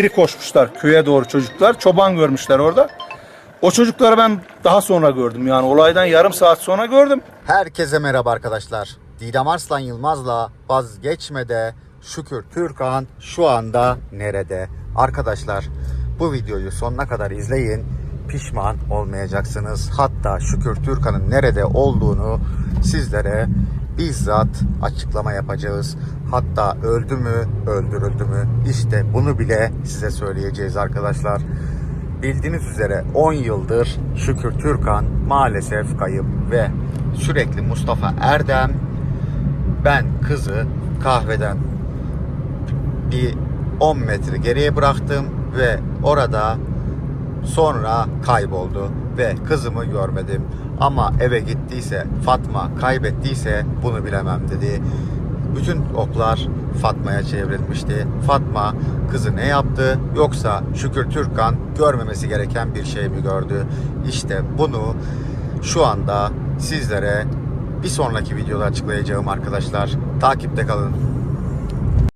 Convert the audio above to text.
Geri koşmuşlar köye doğru çocuklar. Çoban görmüşler orada. O çocukları ben daha sonra gördüm. Yani olaydan yarım saat sonra gördüm. Herkese merhaba arkadaşlar. Didem Arslan Yılmaz'la vazgeçmede Şükür Türkan şu anda nerede? Arkadaşlar bu videoyu sonuna kadar izleyin. Pişman olmayacaksınız. Hatta Şükür Türkan'ın nerede olduğunu sizlere bizzat açıklama yapacağız. Hatta öldü mü, öldürüldü mü? İşte bunu bile size söyleyeceğiz arkadaşlar. Bildiğiniz üzere 10 yıldır Şükür Türkan maalesef kayıp ve sürekli Mustafa Erdem ben kızı kahveden bir 10 metre geriye bıraktım ve orada sonra kayboldu ve kızımı görmedim. Ama eve gittiyse Fatma kaybettiyse bunu bilemem dedi. Bütün oklar Fatma'ya çevrilmişti. Fatma kızı ne yaptı yoksa Şükür Türkan görmemesi gereken bir şey mi gördü? İşte bunu şu anda sizlere bir sonraki videoda açıklayacağım arkadaşlar. Takipte kalın.